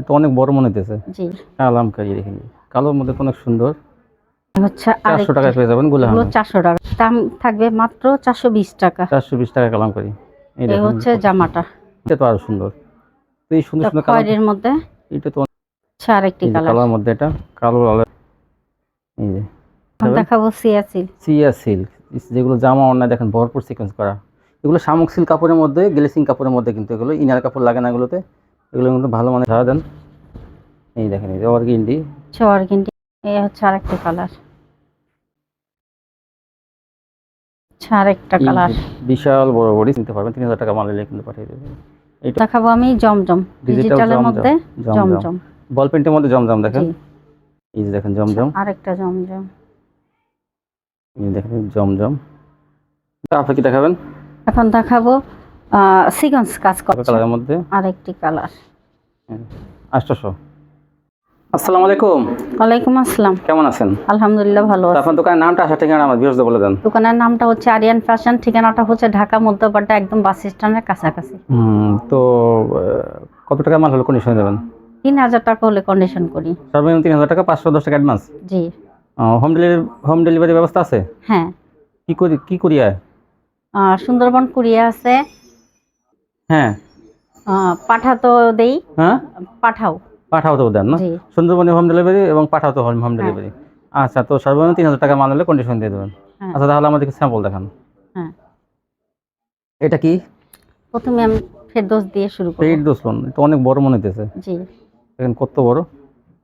এটা অনেক বড় মনে জি। দেখেন কালোর মধ্যে অনেক সুন্দর। হচ্ছে চারশো টাকায় পেয়ে যাবেনগুলা চারশো টাকা। দাম থাকবে মাত্র চারশো বিশ টাকা। চারশো বিশ টাকা কালামকারি এই এই হচ্ছে জামাটা। এটা তো আরও সুন্দর। তো এই সুন্দর সুন্দর কালার মধ্যে। এটা তো হচ্ছে আরেকটি কালার। কালার মধ্যে এটা। কালো এই যে। এখন দেখাবো সিয়াসিল সিয়া সিল্ক। যেগুলো জামা অন্যায় দেখেন ভরপুর সিকোয়েন্স করা। এগুলো শামুক সিল্ক কাপড়ের মধ্যে গ্লেসিং কাপড়ের মধ্যে কিন্তু এগুলো ইনার কাপড় লাগে না এগুলোতে। এগুলো কিন্তু ভালো মানে ধারা দেন। এই দেখেন এই যে অর্গিন্ডি হচ্ছে অর্গেন্ডি এই হচ্ছে আরেকটি কালার হচ্ছে আরেকটা কালার বিশাল বড় বড়ি কিনতে পারবেন তিন হাজার টাকা মাল নিলে কিন্তু পাঠিয়ে দেবে এটা দেখাবো আমি জমজম ডিজিটালের মধ্যে জমজম। বল পেন্টের মধ্যে জমজম দেখেন। এই যে দেখেন জমজম। আরেকটা জমজম। এই দেখেন জমজম। তারপরে কি দেখাবেন? এখন দেখাবো সিকোয়েন্স কাজ করছে। কালারের মধ্যে? আরেকটি কালার। আটশোশো। আসসালামু আলাইকুম। ওয়ালাইকুম আসসালাম। কেমন আছেন? আলহামদুলিল্লাহ ভালো আছি। আপনার দোকানের নামটা আসা ঠিকানা আমার বিরোধ বলে দেন। দোকানের নামটা হচ্ছে আরিয়ান ফ্যাশন ঠিকানাটা হচ্ছে ঢাকা মধ্যপাড়া একদম বাস স্ট্যান্ডের কাছাকাছি। হুম তো কত টাকা মাল হলে কন্ডিশন দেবেন? তিন হাজার টাকা হলে কন্ডিশন করি। সর্বনিম্ন তিন হাজার টাকা পাঁচশো দশ টাকা অ্যাডভান্স জি। হোম ডেলিভারি হোম ডেলিভারি ব্যবস্থা আছে? হ্যাঁ। কি করি কি করিয়া? আহ, সুন্দরবন কুরিয়া আছে। হ্যাঁ। আহ, পাঠাতো দেই। হ্যাঁ? পাঠাও। পাঠাও তো দেন না? সুন্দরবনে হোম ডেলিভারি এবং পাঠাও তো হোম ডেলিভারি। আচ্ছা তো সর্বনিম্ন তিন হাজার টাকা মাল হলে কন্ডিশন দিয়ে দেবেন। হ্যাঁ। আচ্ছা তাহলে আমাদেরকে স্যাম্পল দেখান। হ্যাঁ। এটা কি? প্রথমে আমি ফেরদোস দিয়ে শুরু করি পেইড দোসলন এটা অনেক বড় মনে হইতেছে। জি। দেখেন কত বড়।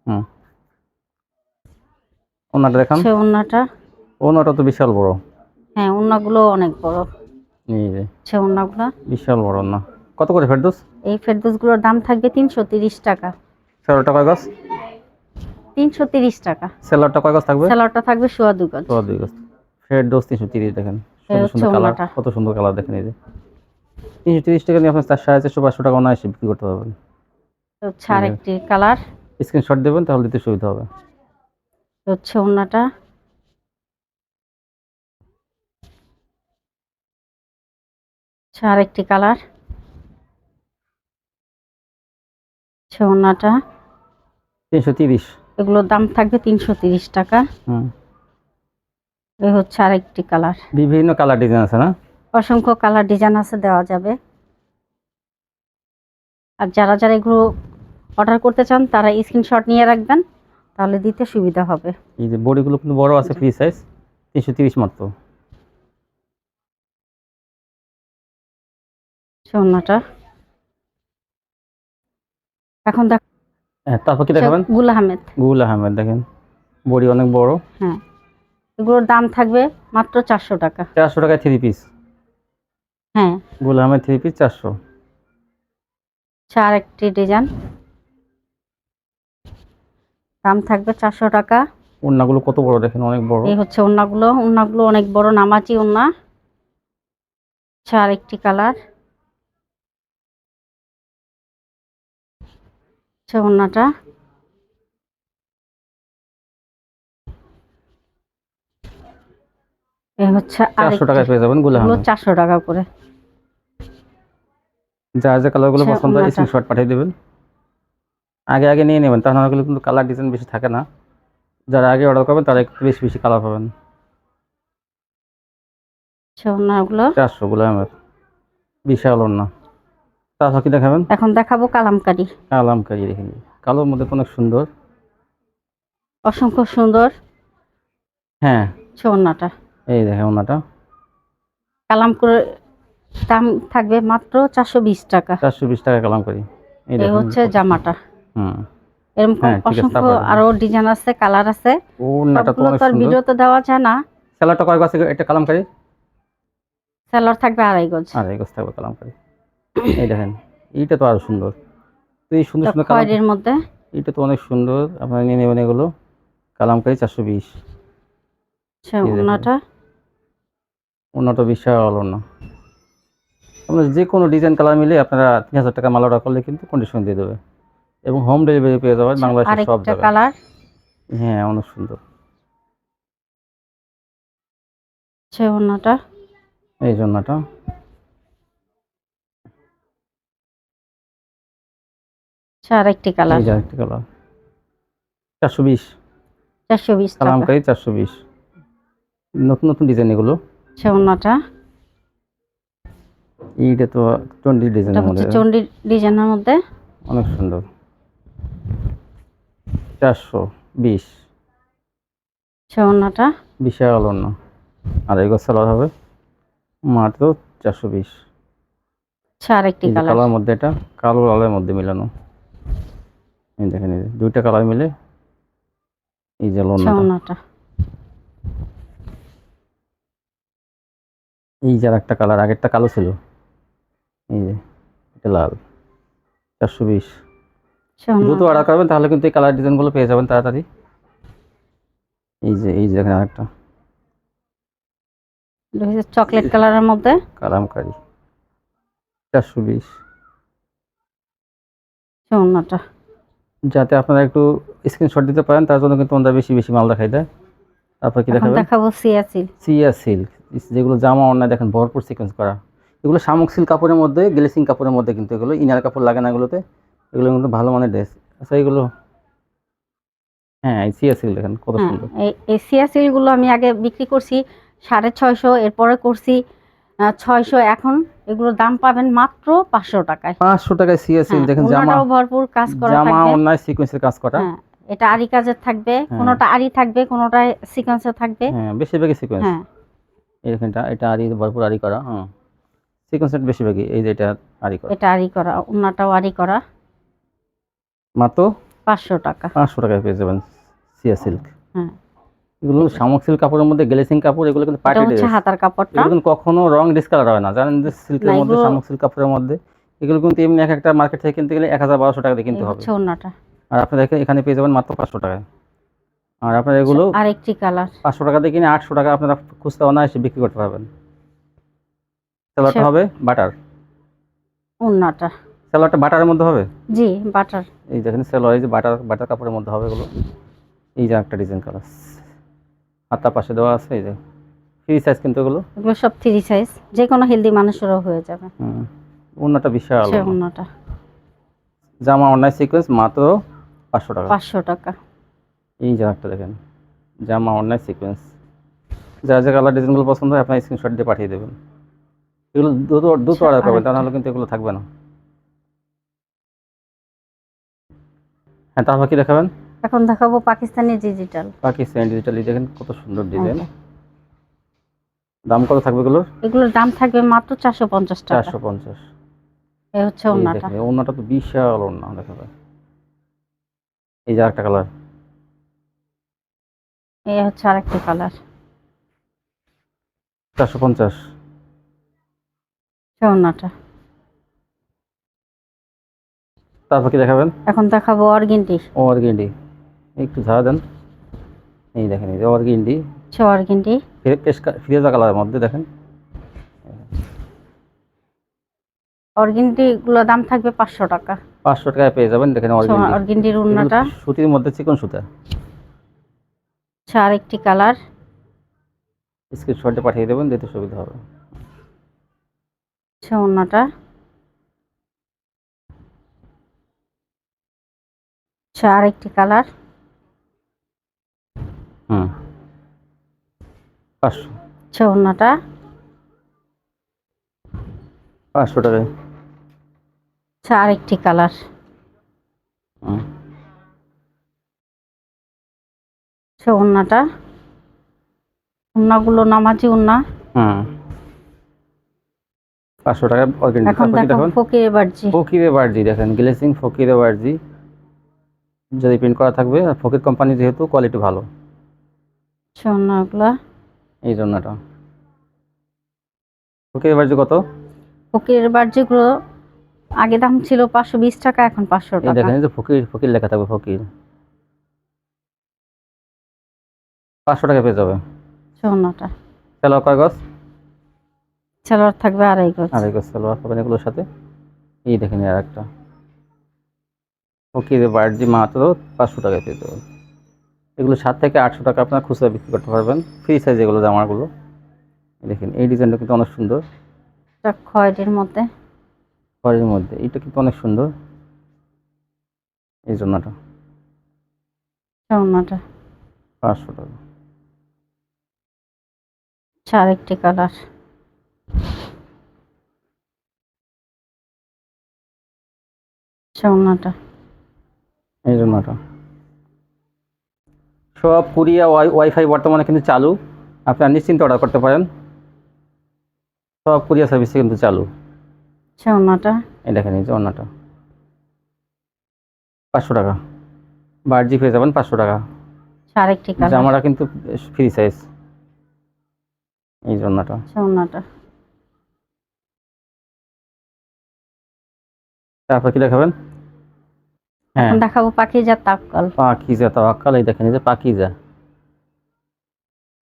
হুম। ওনাটা দেখান। সে ওন্নাটা ওনাটা তো বিশাল বড়। হ্যাঁ ওন্নাগুলো অনেক বড়। এই যে। সে ওন্নাগুলো বিশাল বড় না। কত করে ফেরদোস? এই ফেরদোসগুলোর দাম থাকবে তিনশো তিরিশ টাকা। সেলারটা কয় গজ? তিনশো তিরিশ টাকা। সেলারটা কয় গজ থাকবে? স্যালাডটা থাকবে সোয়া দু গজ। তো দুই গজ। ফেরদোস তিনশো তিরিশ দেখেন কত সুন্দর কালার কত সুন্দর কালার দেখেন এই যে। তিনশো তিরিশ টাকা নিয়ে আপনার চার সাড়ে চারশো পাঁচশো টাকা অনায়াসে বিক্রি করতে পারবেন। হচ্ছে আরেকটি কালার। স্ক্রিনশট দেবেন তাহলে দিতে সুবিধা হবে। হচ্ছে হচ্ছে আরেকটি কালার। ওন্নাটা তিনশো তিরিশ। এগুলোর দাম থাকবে তিনশো তিরিশ টাকা। হুম। এ হচ্ছে আরেকটি কালার। বিভিন্ন কালার ডিজাইন আছে না? অসংখ্য কালার ডিজাইন আছে দেওয়া যাবে। আর যারা যারা এগুলো অর্ডার করতে চান তারা স্ক্রিনশট নিয়ে রাখবেন তাহলে দিতে সুবিধা হবে। এই যে বডিগুলো কিন্তু বড় আছে ফ্রি সাইজ তিনশো তিরিশ মাত্র। সোনাটা এখন দেখ হ্যাঁ তারপর কি দেখাবেন? গুল আহমেদ। গুল আহমেদ দেখেন। বডি অনেক বড়। হ্যাঁ। এগুলোর দাম থাকবে মাত্র চারশো টাকা। চারশো টাকায় থ্রি পিস হ্যাঁ। গুল আহমেদ থ্রি পিস চারশো। চার একটি ডিজাইন দাম থাকবে চারশো টাকা। ওড়নাগুলো কত বড় দেখেন অনেক বড়। এই হচ্ছে ওন্নাগুলো ওন্নাগুলো অনেক বড় নামাজি ওন্না চার একটি কালার হচ্ছে ওন্নাটা এই হচ্ছে চারশো টাকায় পেয়ে যাবেন গুল চারশো টাকা করে। যার যে কালারগুলো পছন্দ হয় স্ক্রিনশট পাঠিয়ে দেবেন। আগে আগে নিয়ে নেবেন তাহলে ওগুলো কিন্তু কালার ডিজাইন বেশি থাকে না। যারা আগে অর্ডার করবেন তারা একটু বেশি বেশি কালার পাবেন। হচ্ছে ওন্নাগুলো চারশো গুল আহমেদ বিশাল ওড়না। তারপর কি দেখাবেন? এখন দেখাবো কালামকারি। কালামকারি দেখেন কালোর মধ্যে অনেক সুন্দর? অসংখ্য সুন্দর হ্যাঁ। হচ্ছে এই দেখেন ওনাটা কালাম করে দাম থাকবে মাত্র চারশো বিশ টাকা। চারশো বিশ টাকা কালামকারি। এই এই হচ্ছে জামাটা। হুম। এরকম হ্যাঁ, অসংখ্য আরও ডিজাইন আছে কালার আছে। ওড়নাটা তো সবগুলো অনেক তো ভিডিওতে দেওয়া যায় না। সেলারটা কয় গজ এটা কালামকারি? সেলার থাকবে আড়াই গজ। আর এই গজ থাকবে কালামকারি। এই দেখেন এইটা তো আরও সুন্দর। তো এই সুন্দর সুন্দর কালাম খয়েরির মধ্যে? এইটা তো অনেক সুন্দর। আপনারা নিয়ে নেবেন এগুলো। কালামকারি চারশো বিশ। দেখুন। ওনাটা? ওনাটা বিশাল ওনা আপনার যে কোনো ডিজাইন কালার মিলে আপনারা তিন হাজার টাকা মাল অর্ডার করলে কিন্তু কন্ডিশন দিয়ে দেবে। এবং হোম ডেলিভারি পেয়ে যাবেন বাংলাদেশের সব জায়গায়। কালার হ্যাঁ অনেক সুন্দর। সে ওনাটা? এই জন্যটা আরেকটি কালার। এই যে আরেকটা কালার। চারশো বিশ। চারশো বিশ টাকা। কালামকারি চারশো বিশ। নতুন নতুন ডিজাইন এগুলো। আচ্ছা এইটা তো চন্ডি ডিজাইনের হচ্ছে মধ্যে। চন্ডি ডিজাইনের মধ্যে। অনেক সুন্দর। চারশো বিশ। আচ্ছা অন্যটা। বিশাল অন্য। আর এগুলো হবে। মাত্র চারশো বিশ। আচ্ছা আরেকটি কালার। কালার মধ্যে এটা কালো লালের মধ্যে মিলানো। এই দেখেন দুইটা কালার মিলে এই যে লন্নাটা এই যে একটা কালার আগেরটা কালো ছিল। এই যে এটা লাল। চারশো বিশ। দ্রুত অর্ডার করবেন তাহলে কিন্তু এই কালার ডিজাইনগুলো পেয়ে যাবেন তাড়াতাড়ি। এই যে এই যে দেখেন আরেকটা। চকলেট কালারের মধ্যে। কালামকারি। চারশো বিশ। অন্যটা যাতে আপনারা একটু স্ক্রিনশট দিতে পারেন তার জন্য কিন্তু আমরা বেশি বেশি মাল দেখাই দেয়। তারপর কি দেখাবেন? দেখাবো সিয়াসিল সিয়া সিল্ক যেগুলো জামা অন্যায় দেখেন ভরপুর সিকোয়েন্স করা। এগুলো শামুক সিল্ক কাপড়ের মধ্যে গ্লেসিং কাপড়ের মধ্যে কিন্তু এগুলো ইনার কাপড় লাগে না এগুলোতে। এগুলো কিন্তু ভালো মানের ড্রেস আচ্ছা এগুলো হ্যাঁ এই সিয়া সিল্ক দেখেন কত হ্যাঁ সুন্দর। এই- এই সিয়াসিলগুলো আমি আগে বিক্রি করছি সাড়ে ছয়শো এরপরে করছি ছয়শো এখন। এগুলোর দাম পাবেন মাত্র পাঁচশো টাকায়। পাঁচশো টাকায় সিয়া সিল্ক হ্যাঁ, দেখেন জামা। ভরপুর কাজ করা জামা অন্যায় সিকোয়েন্সের কাজ করা। হ্যাঁ এটা আরি কাজের থাকবে হ্যাঁ। কোনোটা আরি থাকবে কোনোটা সিকোয়েন্সে থাকবে। হ্যাঁ বেশিরভাগই সিকোয়েন্স হ্যাঁ। এখানটা এটা আরি ভরপুর আরি করা হ্যাঁ। সিকোয়েন্সের বেশিরভাগই এই যে এটা আরি করা। এটা আরি করা ওনাটাও আরি করা। মাত্র পাঁচশো টাকা। পাঁচশো টাকায় পেয়ে যাবেন সিয়া সিল্ক হ্যাঁ। এগুলো শামুক সিল্ক কাপড়ের মধ্যে গ্লেসিং কাপড় এগুলো কিন্তু পার্টি ড্রেস হাতার কাপড়টা? এগুলো কিন্তু কখনো রং ডিসকালার হয় না। জানেন যে সিল্কের মধ্যে শামুক সিল্ক কাপড়ের মধ্যে। এগুলো কিন্তু এমনি এক একটা মার্কেট থেকে কিনতে গেলে এক হাজার বারোশো টাকা দিয়ে কিনতে হবে। আর আপনারা এখানে- এখানে পেয়ে যাবেন মাত্র পাঁচশো টাকায়। আর আপনারা এগুলো আরেকটি কালার পাঁচশো টাকা দিয়ে কিনে আটশো টাকা আপনারা খুচরা অনায়াসে বিক্রি করতে পারবেন। স্যালোয়ারটা আচ্ছা। হবে বাটার ওনাটা স্যালোয়ারটা বাটারের মধ্যে হবে? জি বাটার এই দেখেন স্যালোয়ার এই যে বাটার বাটার কাপড়ের মধ্যে হবে এগুলো। এই যে একটা ডিজাইন কালার হাতটা পাশে দেওয়া আছে এই যে ফ্রি সাইজ কিন্তু এগুলো। এগুলো সব থ্রি সাইজ যে কোনো হেলদি মানুষেরও হয়ে যাবে। হুম অন্যটা বিশাল ওড়না। জামা অনলাইন সিকোয়েন্স মাত্র পাঁচশো টাকা। পাঁচশো টাকা। এই একটা দেখেন জামা অনলাইন সিকোয়েন্স যা যা কালার ডিজাইনগুলো পছন্দ হয় আপনার স্ক্রিনশট দিয়ে পাঠিয়ে দেবেন। এগুলো দ্রুত আচ্ছা, অর্ডার করবেন তা নাহলে কিন্তু এগুলো থাকবে না। হ্যাঁ তারপর কি দেখাবেন? এখন দেখাবো পাকিস্তানি ডিজিটাল পাকিস্তানি ডিজিটালি দেখেন কত সুন্দর ডিজাইন দাম কত থাকবে এগুলোর? এগুলোর দাম থাকবে মাত্র চারশো পঞ্চাশ টাকা। চারশো পঞ্চাশ। এ হচ্ছে ওনাটা ওনাটা তো বিশাল ওনা দেখা যায়। এই যে আরেকটা কালার এই হচ্ছে আরেকটা কালার চারশো পঞ্চাশ। সে ওনাটা তারপর কি দেখাবেন? এখন দেখাবো অর্গিনটি। অর্গেন্ডি একটু ঝাড়া দেন। এই দেখেন এই যে অর্গেন্ডি অর্গিনটি ফিরেজা কালারের মধ্যে দেখেন। অর্গিনটি দাম থাকবে পাঁচশো টাকা। পাঁচশো টাকায় পেয়ে যাবেন দেখেন অর্গেন্ডি অর্গিনটির উন্নাটা সুতির মধ্যে চিকন সুতা। হচ্ছে আরেকটি কালার। স্ক্রিনশটে পাঠিয়ে দেবেন দিতে সুবিধা হবে। হচ্ছে উন্নাটা হচ্ছে আরেকটি কালার। হুম। পাঁচশো। পাঁচশো টাকায় হচ্ছে আরেকটি কালার। উন্নাটা উন্নাগুলো নামাজি উন্না। হুম। পাঁচশো এখন দেখুন ফকির বার্জি। ফকিরে বার্জি দেখেন গ্লেসিং ফকিরে বার্জি। যদি প্রিন্ট করা থাকবে আর ফকির কোম্পানি যেহেতু কোয়ালিটি ভালো। এই কত? ফকিরের আগে দাম ছিল পাঁচশো বিশ টাকা এখন পাঁচশো টাকা। দেখেন যে ফকির ফকির লেখা থাকবে ফকির। পাঁচশো টাকা পেয়ে যাবে। উন্নাটা সালোয়ার কয় গজ? সালোয়ার থাকবে আড়াই গজ। আড়াই গজ সালোয়ার পাবেন এগুলোর সাথে। এই দেখেন আর একটা ফকিরে বার্জি মাত্র পাঁচশো টাকায় পেয়ে যাবেন এগুলো সাত থেকে আটশো টাকা আপনার খুচরা বিক্রি করতে পারবেন। ফ্রি সাইজ এগুলো জামাগুলো। দেখেন এই ডিজাইনটা কিন্তু অনেক সুন্দর। এটা খয়েরির মধ্যে। ঘরের মধ্যে এটা কিন্তু অনেক সুন্দর। এই জন্যটা পাঁচশো টাকা। আচ্ছা আরেকটি কালার। চৌনাটা এই জন্যটা সব কুরিয়া ওয়াই ওয়াইফাই বর্তমানে কিন্তু চালু। আপনারা নিশ্চিন্তে অর্ডার করতে পারেন। সব কুরিয়া সার্ভিসে কিন্তু চালু। চৌনাটা এই দেখেন এই যে অন্যটা পাঁচশো টাকা। বার্জি পেয়ে যাবেন পাঁচশো টাকা। আচ্ছা আরেকটি জামাটা কিন্তু ফ্রি সাইজ এই জন্যটা চৌনাটা তারপর কি দেখাবেন? এখন দেখাবো পাখিজাত তাক্কাল পাকিজা তাওয়াক্কাল এই দেখেন এই যে পাকিজা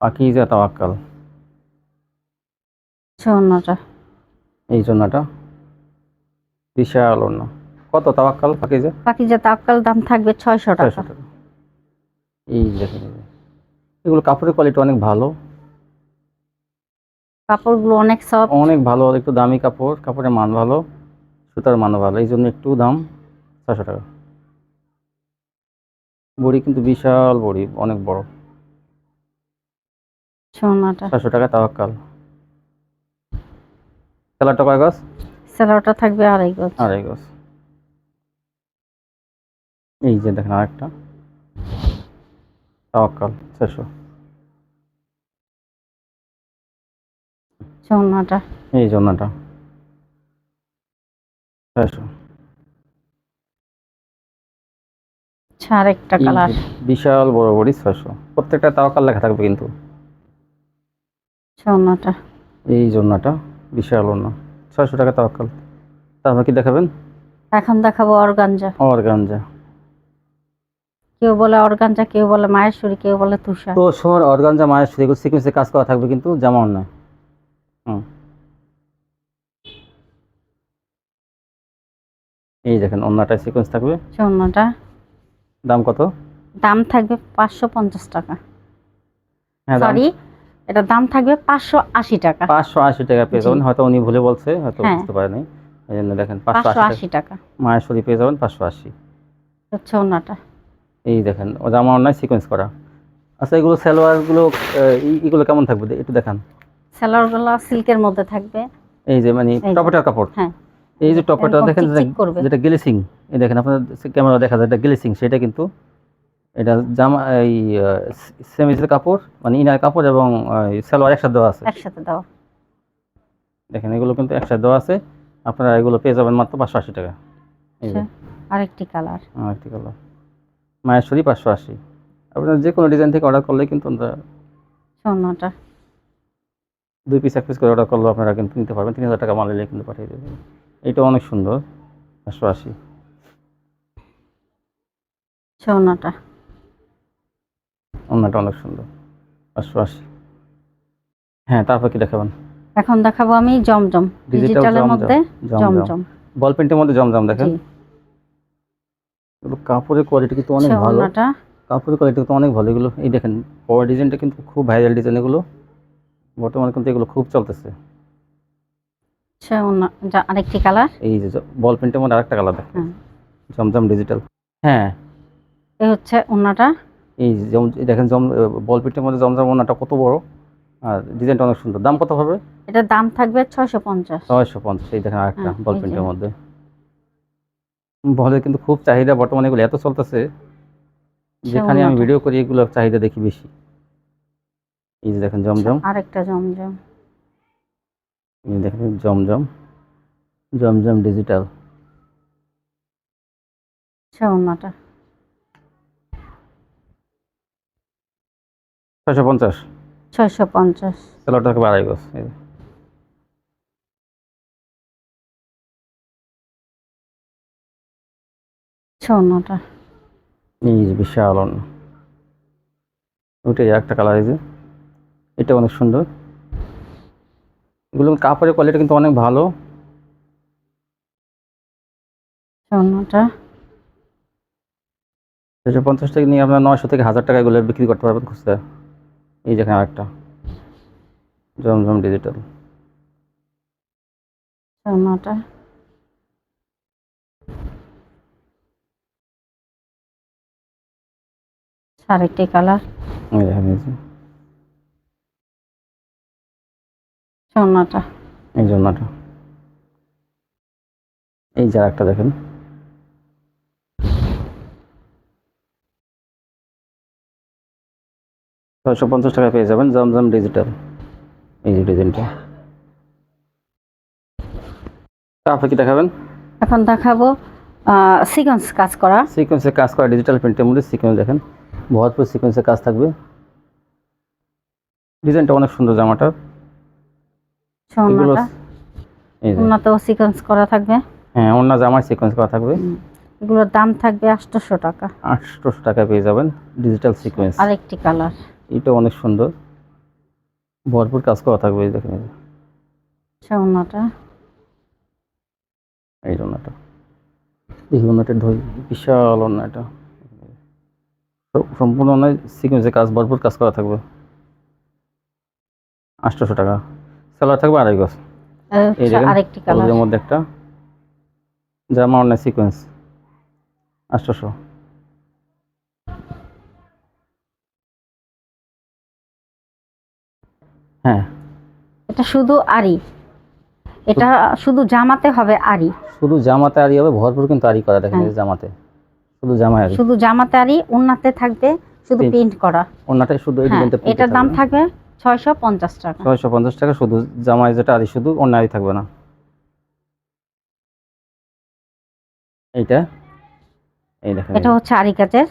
পাকিজা তাওয়াক্কাল। এই বিশাল অন্য। কত তাওয়াক্কাল পাকিজা পাখিজাত তাক্কাল দাম থাকবে ছয়শো টাকা। এই দেখেন এগুলো কাপড়ের কোয়ালিটি অনেক ভালো। কাপড়গুলো অনেক সফট অনেক ভালো একটু দামি কাপড়। কাপড়ের মান ভালো সুতার মান ভালো। এই জন্য একটু দাম ছশো টাকা। বড়ি কিন্তু বিশাল বড়ি অনেক বড়। ছশো টাকা তাওয়াক্কাল। তেলাটা কয় গাছ সেলারটা থাকবে আড়াই আড়াই গাছ এই যে দেখেন আরেকটা। তাওয়াক্কাল ছশো চৌনাটা এই জন্যটা ছয়শো আচ্ছা আরেকটা কালার বিশাল বড় প্রত্যেকটা তাওয়াক্কাল লেখা থাকবে কিন্তু। চৌনাটা এই জন্যটা বিশাল অন্য ছয়শো টাকা তাওয়াক্কাল তারপর কি দেখাবেন? এখন দেখাবো অর্গানজা। অর্গানজা। কেউ বলে অর্গানজা কেউ বলে মায়েশ্বরী কেউ বলে তুষার। তো শহর অর্গানজা এগুলো সিকুয়েন্সে কাজ করা থাকবে কিন্তু জামা অন্যায় হুম। এই দেখেন অন্যটায় সিকুয়েন্স থাকবে। চৌনাটা দাম কত? দাম থাকবে পাঁচশো পঞ্চাশ টাকা। হ্যাঁ সরি এটা দাম থাকবে পাঁচশো আশি টাকা। পাঁচশো আশি টাকা পেয়ে যাবেন। হয়তো উনি ভুলে বলছে হয়তো হ্যাঁ। বুঝতে পারেনি। এই জন্য দেখেন পাঁচশো আশি টাকা। মায়ের শরীর পেয়ে যাবেন পাঁচশো আশি। চৌনাটা এই দেখেন ও জামা অন্যায় সিকোয়েন্স করা। আচ্ছা এগুলো সালোয়ারগুলো এগুলো কেমন থাকবে? একটু দেখান। সেলারগুলো সিল্কের মধ্যে থাকবে। এই যে মানে টপেটার কাপড়? হ্যাঁ। এই যে টপেটা দেখেন। যেটা গ্লেসিং এই দেখেন আপনার ক্যামেরা দেখা যায় এটা গ্লেসিং সেটা কিন্তু এটা জামা এই সেমিজের কাপড় মানে ইনার কাপড় এবং সালোয়ার একসাথে দেওয়া আছে। একসাথে দাও। দেখেন এগুলো কিন্তু একসাথে দেওয়া আছে। আপনারা এগুলো পেয়ে যাবেন মাত্র পাঁচশো আশি টাকা। আচ্ছা, আরেকটি কালার। আরেকটি কালার। মায়ের শরীর পাঁচশো আশি। আপনার যে কোনো ডিজাইন থেকে অর্ডার করলে কিন্তু আমরা দুই পিস এক পিস করে অর্ডার করলেও আপনারা কিন্তু নিতে পারবেন। তিন হাজার টাকা মাল নিলে কিন্তু পাঠিয়ে দেবেন। এটা অনেক সুন্দর পাঁচশো আশি। চৌনাটা অন্যটা অনেক সুন্দর। পাঁচশো আশি হ্যাঁ তারপর কি দেখাবেন? এখন দেখাবো আমি জমজম ডিজিটালের মধ্যে জমজম। বল প্রিন্টের মধ্যে জমজম দেখেন। এগুলো কাপড়ের কোয়ালিটি কিন্তু অনেক ভালো। কাপড়ের কোয়ালিটি কিন্তু অনেক ভালো। এগুলো এই দেখেন পরের ডিজাইনটা কিন্তু খুব ভাইরাল ডিজাইন এগুলো। বর্তমানে কিন্তু এগুলো খুব চলতেছে। আরেকটি কালার এই যে বল প্রিন্টের মধ্যে আরেকটা কালার দেখেন। হ্যাঁ। জমজম ডিজিটাল হ্যাঁ। এই হচ্ছে ওনাটা এই যে জম- দেখেন জম বল প্রিন্টের মধ্যে জমজম ওনাটা কত বড়। আর ডিজাইনটা অনেক সুন্দর। দাম কত হবে এটা দাম থাকবে ছয়শো পঞ্চাশ। ছয়শো পঞ্চাশ এই দেখেন আরেকটা হ্যাঁ, বল যে। মধ্যে। বলের কিন্তু খুব চাহিদা বর্তমানে এগুলো এত চলতেছে যেখানে আমি ওনাটা। ভিডিও করি এগুলো চাহিদা দেখি বেশি। এই যে দেখেন জমজম। আরেকটা জমজম। এই দেখেন জমজম। জমজম ডিজিটাল। চৌনাটা ছয়শো পঞ্চাশ। ছয়শো পঞ্চাশ। বাড়াই গছ বিশাল অন্য। ওইটাই একটা কালার এটা অনেক সুন্দর। এগুলো কাপড়ের কোয়ালিটি কিন্তু অনেক ভালো। ছয়শো পঞ্চাশ থেকে নিয়ে আপনার নয়শো থেকে হাজার টাকা এগুলো বিক্রি করতে পারবেন খুচরা। এই যেখানে আরেকটা জমজম ডিজিটাল চৌনাটা আরেকটি কালার এই দেখেন এই জন্যটা এই যে একটা দেখেন। ছয়শো পঞ্চাশ টাকা পেয়ে যাবেন জমজম ডিজিটাল। এই যে ডিজাইনটা। তারপরে কি দেখাবেন? এখন দেখাবো সিকোয়েন্স কাজ করা। সিকোয়েন্সে কাজ করা ডিজিটাল প্রিন্টের মধ্যে সিকোয়েন্স দেখেন। ভরপুর সিকোয়েন্সে কাজ থাকবে। ডিজাইনটা অনেক সুন্দর যে। উন্নতেও সিকোয়েন্স করা থাকবে। হ্যাঁ অন্য জামার সিকোয়েন্স করা থাকবে। এগুলোর দাম থাকবে আটশোশো টাকা। আটশোশো টাকা পেয়ে যাবেন ডিজিটাল সিকোয়েন্স আরেকটি কালার এটা অনেক সুন্দর। ভরপুর কাজ করা থাকবে এই দেখেন এই যে, এই অন্যটা দেখি অন্যটা ঢই বিশাল অন্যটা সম্পূর্ণ অন্যায় সিকোয়েন্সে কাজ ভরপুর কাজ করা থাকবে। আটশোশো টাকা। সেলার থাকবে আড়াই গজ। হলুদের মধ্যে একটা। জামা অন্যায় সিকোয়েন্স আটশোশো। হ্যাঁ। এটা শুধু আরি। এটা শুধু জামাতে হবে আরি। শুধু জামাতে আরি হবে ভরপুর কিন্তু আরি করা দেখেন জামাতে। শুধু জামায় আরি। শুধু জামাতে আরি উন্নাতে থাকবে শুধু। প্রিন্ট করা। অন্যটাই শুধু এই হ্যাঁ ডিজাইনটা এটার দাম থাকবে। ছয়শো পঞ্চাশ টাকা। ছয়শো পঞ্চাশ টাকা শুধু জামায় যেটা আরি শুধু আরি থাকবে না। এইটা। এই দেখেন। এটা হচ্ছে আরি কাজের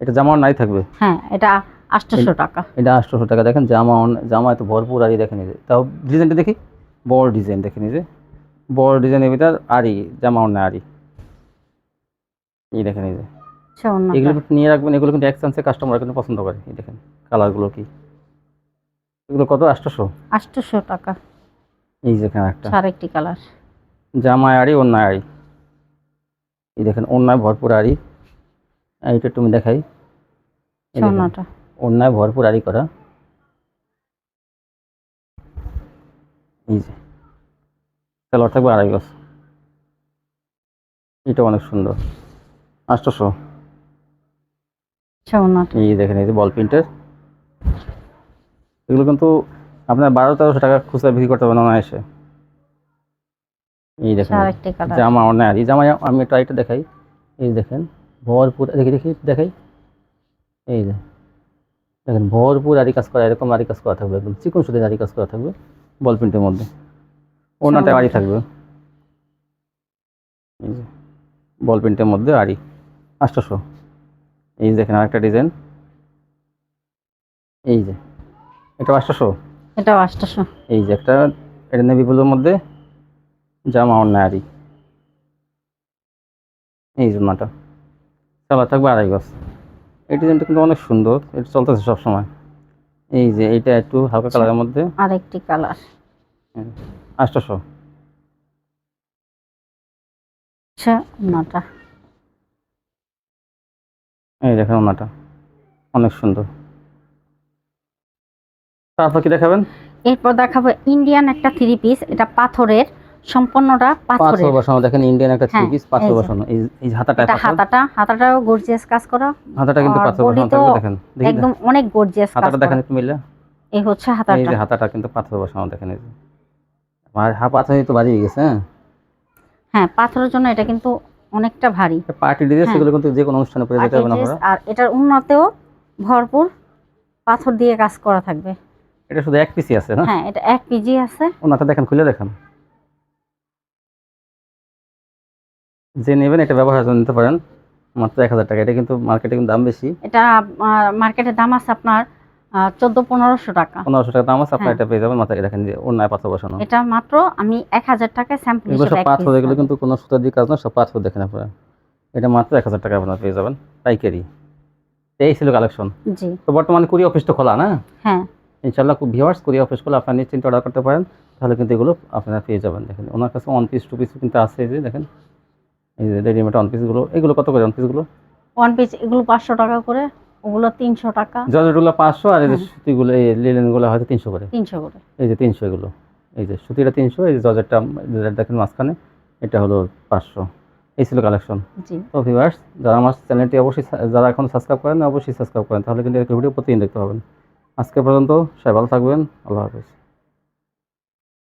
এটা জামা নাই থাকবে। হ্যাঁ এটা আটশোশো টাকা। এটা আটশোশো টাকা। দেখেন জামা জামা এত ভরপুর আরি দেখেন এই যে। তাও ডিজাইনটা দেখি? বড় ডিজাইন দেখেন এই যে। বড় ডিজাইনের ভিতর আরি জামা অন্য আরি এই দেখেন এই যে। এগুলো নিয়ে রাখবেন এগুলো কিন্তু এক্সচেঞ্জে কাস্টমার কিন্তু পছন্দ করে এই দেখেন। কালারগুলো কি? এগুলো কত? আটশোশো আটশোশো টাকা। এই যেখানে একটা। আরেকটি কালার জামায় আড়ি অন্যায় আড়ি এই দেখেন অন্যায় ভরপুর আড়ি এইটা তুমি দেখাই। দেখেন, সোনাটা অন্যায় ভরপুর আরি করা। এই যে। কালার থাকবে আড়াই গজ। এটা অনেক সুন্দর। সোনাটা এই দেখেন এই যে বল প্রিন্টের এগুলো কিন্তু আপনার বারো তেরোশো টাকা খুচরা বিক্রি করতে পারবেন অনায়াসে। এই দেখেন। জামা অন্যায় আর এই জামা আমি একটু আরেকটা দেখাই। এই দেখেন ভরপুর। দেখি দেখি দেখাই। এই যে। দেখেন ভরপুর আরি কাজ করা এরকম আরি কাজ করা থাকবে একদম চিকন সুদের আরি কাজ করা থাকবে বল প্রিন্টের মধ্যে। অন্যটা আরি থাকবে। এই যে বল প্রিন্টের মধ্যে আরি আটশোশো। এই যে দেখেন আরেকটা ডিজাইন। এই যে এটা আটশোশো? এটাও আটশোশো। এই যে একটা এটা নেভি ব্লুর মধ্যে জামা অন্যায় আরি এই জামাটা চালা থাকবে আড়াই গজ। এই ডিজাইনটা কিন্তু অনেক সুন্দর এটা চলতেছে সবসময়। এই যে এটা একটু হালকা কালারের মধ্যে। আরেকটি কালার। আটশোশো। আচ্ছা ওনাটা এই দেখেন ওনাটা অনেক সুন্দর। তারপর কি দেখাবেন? এরপর দেখাবো ইন্ডিয়ান একটা থ্রি পিস এটা পাথরের। সম্পূর্ণটা পাথরের। বসানো দেখেন ইন্ডিয়ান একটা থ্রি হ্যাঁ, পিস পাথর এই বসানো এই এই হাতাটা এটা পাথর। হাতাটা হাতাটাও গর্জিয়াস কাজ করা। হাতাটা কিন্তু পাথর বসানো দেখেন একদম অনেক গর্জিয়াস কাজ হাতাটা দেখেন একটু মিলে। এই হচ্ছে এই হাতাটা যে হাতাটা কিন্তু পাথর বসানো দেখেন এই যে। আর হা তো ভারী হয়ে গেছে হ্যাঁ? হ্যাঁ পাথরের জন্য এটা কিন্তু অনেকটা ভারী। পার্টি হ্যাঁ। সেগুলো কিন্তু যে কোনো অনুষ্ঠানে পরে যেতে হবে না আর এটার উন্নতেও ভরপুর পাথর দিয়ে কাজ করা থাকবে। এটা শুধু এক পিসি আছে না? হ্যাঁ এটা এক পিজি আছে। ওনাটা দেখেন খুলে দেখেন। যে নেবেন এটা ব্যবহার জন্য নিতে পারেন মাত্র এক হাজার টাকা। এটা কিন্তু মার্কেটে কিন্তু দাম বেশি। এটা মার্কেটের দাম আছে আপনার চোদ্দ পনেরোশো টাকা। পনেরোশো টাকা দাম আছে আপনার হ্যাঁ। এটা পেয়ে যাবেন। মাথায় দেখেন যে অন্যায় পাথর বসানো। এটা মাত্র আমি এক হাজার টাকায় স্যাম্পল এগুলো সব হিসেবে এক পাথর এগুলো কিন্তু কোনো সুতার দিয়ে কাজ না সব পাথর দেখেন আপনারা। এটা মাত্র এক হাজার টাকা আপনারা পেয়ে যাবেন পাইকারি। এই ছিল কালেকশন জি। তো বর্তমানে কুড়ি অফিস তো খোলা না? হ্যাঁ। ইনশাল্লাহ খুব ভিওয়ার্স কুড়ি অফিসগুলো আপনার নিশ্চিন্তে অর্ডার করতে পারেন তাহলে কিন্তু এগুলো আপনারা পেয়ে যাবেন দেখেন। ওনার কাছে ওয়ান পিস টু পিস কিন্তু আছে এই যে দেখেন। এই যে রেডিমেড ওয়ান পিসগুলো এগুলো কত করে ওয়ান পিসগুলো ওয়ান পিস এগুলো পাঁচশো টাকা করে ওগুলো তিনশো টাকা। জর্জেটগুলো পাঁচশো আর এই যে হ্যাঁ। সুতিগুলো এই লিলেনগুলো হয়তো তিনশো করে। তিনশো করে। এই যে তিনশো এগুলো এই যে সুতিটা তিনশো এই যে জর্জেটটা যেটা দেখেন মাঝখানে এটা হলো পাঁচশো। এই ছিল কালেকশন তো ভিউয়ার্স যারা আমার চ্যানেলটি অবশ্যই যারা এখন সাবস্ক্রাইব করেন অবশ্যই সাবস্ক্রাইব করেন তাহলে কিন্তু এরকম ভিডিও প্রতিদিন দেখতে পাবেন। আজকে পর্যন্ত সবাই ভালো থাকবেন আল্লাহ হাফিজ।